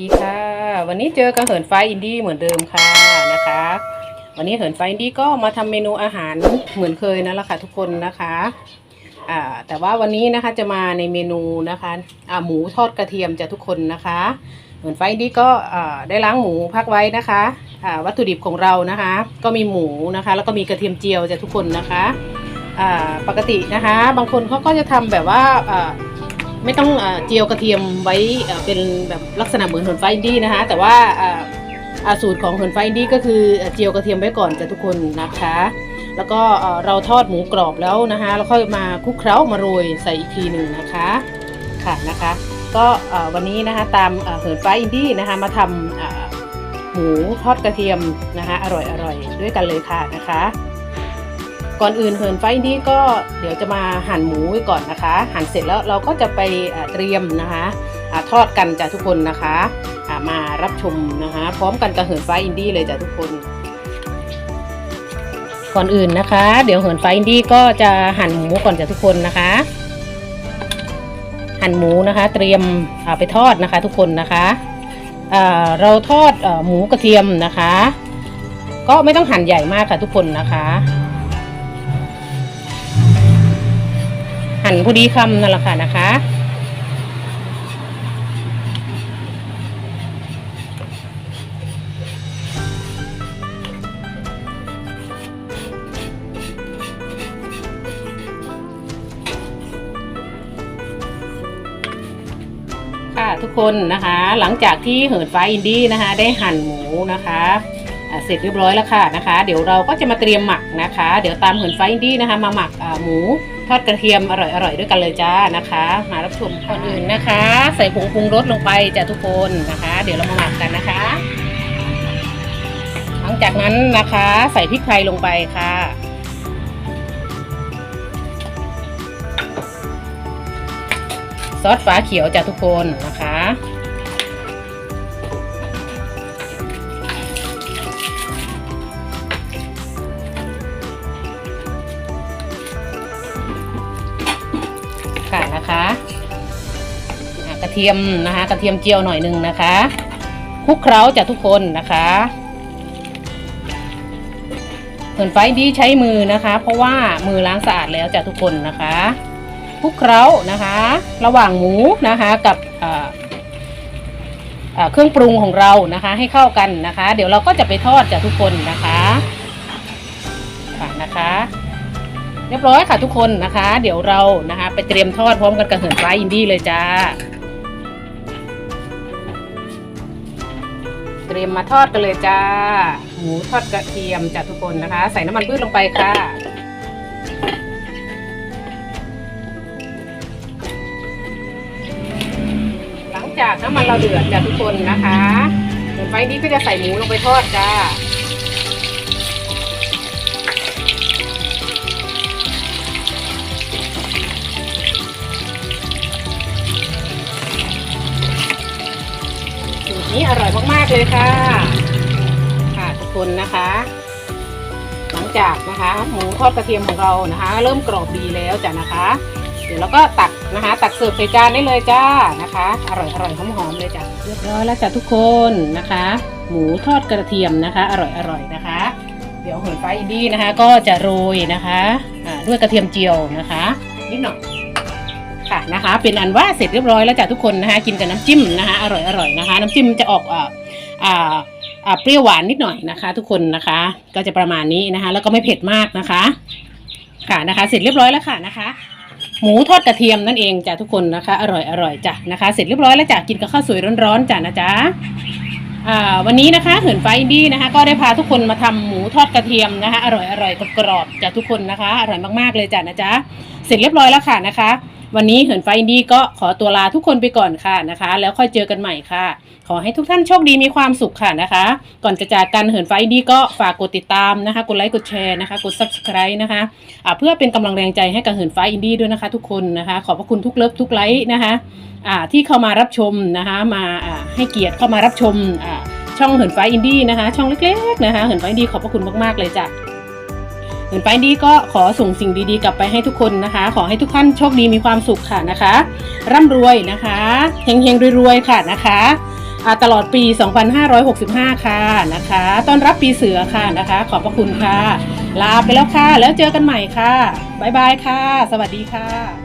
ดีค่ะ วันนี้เจอกับเหินไฟอินดี้เหมือนเดิมค่ะนะคะ วันนี้เหินไฟอินดี้ก็มาทำเมนูอาหารเหมือนเคยนั่นแหละค่ะทุกคนนะคะอ่าแต่ว่าวันนี้นะคะจะมาในเมนูนะคะอ่าหมูทอดกระเทียมจะทุกคนนะคะเหมือนไฟอินดี้ก็อ่าได้ล้างหมูพักไว้นะคะอ่าวัตถุดิบของเรานะคะ ก็มีหมูนะคะ แล้วก็มีกระเทียมเจียวจะทุกคนนะคะอ่าปกตินะคะ บางคนเขาก็จะทำแบบว่าอ่า ไม่ต้องเจียวกระเทียมไว้เป็นแบบลักษณะเหมือนเหินไฟอินดี้นะคะ แต่ว่าสูตรของเหินไฟอินดี้ก็คือเจียวกระเทียมไว้ก่อนจะทุกคนนะคะ แล้วก็เราทอดหมูกรอบแล้วนะคะ แล้วค่อยมาคลุกเคล้ามาโรยใส่อีกทีหนึ่งนะคะค่ะนะคะ ก็วันนี้นะคะตามเหินไฟอินดี้นะคะมาทำอ่าหมูทอดกระเทียมนะคะอร่อยอร่อยด้วยกันเลยค่ะนะคะ ก่อนอื่นเหินไฟนี่ก็เดี๋ยวจะมาหั่นหมูไว้ก่อนนะคะ หั่นเสร็จแล้วเราก็จะไปเตรียมนะคะอทอดกันจ้ะทุกคนนะคะมารับชมนะคะ พร้อมกันกับเหินไฟอินดี้เลยจ้ะทุกคน ก่อนอื่นนะคะ เดี๋ยวเหินไฟอินดี้ก็จะหั่นหมูก่อนจ้ะทุกคนนะคะ หั่นหมูนะคะ เตรียมไปทอดนะคะ ทุกคนนะคะเราทอดหมูกระเทียมนะคะ ก็ไม่ต้องหั่นใหญ่มากค่ะทุกคนนะคะ หั่นพอดีคำนั่นแหละค่ะนะคะ ค่ะทุกคนนะคะ หลังจากที่เหินฟ้าอินดี้นะคะ ได้หั่นหมูนะคะเสร็จเรียบร้อยแล้วค่ะนะคะ เดี๋ยวเราก็จะมาเตรียมหมักนะคะ เดี๋ยวตามเหินไฟอินดี้นะคะ มาหมักหมู ทอดกระเทียมอร่อยๆด้วยกันเลยจ้านะคะ มารับชมก่อนอื่นนะคะ ใส่ผงปรุงรสลงไปจ้ะทุกคนนะคะ เดี๋ยวเรามาหมักกันนะคะ หลังจากนั้นนะคะ ใส่พริกไทยลงไปค่ะซอสฝาเขียวจ้ะทุกคนนะคะ นะคะกระเทียมนะคะ กระเทียมเจียวหน่อยหนึ่งนะคะคลุกเคล้าจ้ะทุกคนนะคะส่วนไฟดีใช้มือนะคะ เพราะว่ามือล้างสะอาดแล้วจ้ะทุกคนนะคะคลุกเคล้านะคะ ระหว่างหมูนะคะกับเครื่องปรุงของเรานะคะ ให้เข้ากันนะคะ เดี๋ยวเราก็จะไปทอดจ้ะทุกคนนะคะค่ะนะคะ เรียบร้อยค่ะทุกคนนะคะ เดี๋ยวเรานะคะ ไปเตรียมทอดพร้อมกันกับเหินฟ้าอินดี้เลยจ้า เตรียมมาทอดกันเลยจ้า หมูทอดกระเทียมจ้ะทุกคนนะคะ ใส่น้ำมันพืชลงไปค่ะหลังจากน้ำมันเราเดือดจ้ะทุกคนนะคะเหินฟ้าอินดี้ก็จะใส่หมูลงไปทอดจ้า นี้อร่อยมากๆเลยค่ะ ค่ะทุกคนนะคะ หลังจากนะคะหมูทอดกระเทียมของเรานะคะ เริ่มกรอบดีแล้วจ้ะนะคะ เดี๋ยวเราก็ตักนะคะ ตักเสิร์ฟใส่จานได้เลยจ้านะคะ อร่อยอร่อยหอมหอมๆเลยจ้ะเรียบร้อยแล้วจ้ะทุกคนนะคะ หมูทอดกระเทียมนะคะ อร่อยอร่อยนะคะ เดี๋ยวเหินไฟอินดี้นะคะ ก็จะโรยนะคะด้วยกระเทียมเจียวนะคะนิดหน่อย ค่ะนะคะ เป็นอันว่าเสร็จเรียบร้อยแล้วจ้ะทุกคนนะคะ กินกับน้ำจิ้มนะคะอร่อยอร่อยนะคะ น้ำจิ้มจะออกอ่าอ่าเปรี้ยวหวานนิดหน่อยนะคะ ทุกคนนะคะ ก็จะประมาณนี้นะคะ แล้วก็ไม่เผ็ดมากนะคะ ค่ะนะคะ เสร็จเรียบร้อยแล้วค่ะนะคะหมูทอดกระเทียมนั่นเองจ้ะทุกคนนะคะ อร่อยอร่อยจ้ะนะคะ เสร็จเรียบร้อยแล้วจ้ะกินกับข้าวสวยร้อนๆจ้ะนะจ๊ะวันนี้นะคะเหินไฟอินดี้นะคะ ก็ได้พาทุกคนมาทำหมูทอดกระเทียมนะคะ อร่อยอร่อยกรอบๆจ้ะทุกคนนะคะ อร่อยมากๆเลยจ้ะนะจ๊ะเสร็จเรียบร้อยแล้วค่ะนะคะ วันนี้เหินไฟอินดี้ก็ขอตัวลาทุกคนไปก่อนค่ะนะคะ แล้วค่อยเจอกันใหม่ค่ะ ขอให้ทุกท่านโชคดีมีความสุขค่ะนะคะ ก่อนจะจากกันเหินไฟอินดี้ก็ฝากกดติดตามนะคะ กดไลค์กดแชร์นะคะกด subscribe นะคะอ่าเพื่อเป็นกำลังแรงใจให้กับเหินฟ้าอินดี้ด้วยนะคะ ทุกคนนะคะ ขอบพระคุณทุกเลิฟทุกไลค์นะคะที่เข้ามารับชมนะคะมาให้เกียรติเข้ามารับชมช่องเหินฟ้าอินดี้นะคะ ช่องเล็กๆนะคะเหินฟ้าอินดี้ขอบพระคุณมากๆเลยจ้ะ อื่นไปนี้ก็ขอส่งสิ่งดีๆ กลับไปให้ทุกคนนะคะ ขอให้ทุกท่านโชคดีมีความสุขค่ะนะคะ ร่ำรวยนะคะเฮงเฮงรวยๆค่ะนะคะตลอดปี 2565 ค่ะนะคะ ต้อนรับปีเสือค่ะนะคะ ขอบพระคุณค่ะ ลาไปแล้วค่ะ แล้วเจอกันใหม่ค่ะ บ๊ายบายค่ะ สวัสดีค่ะ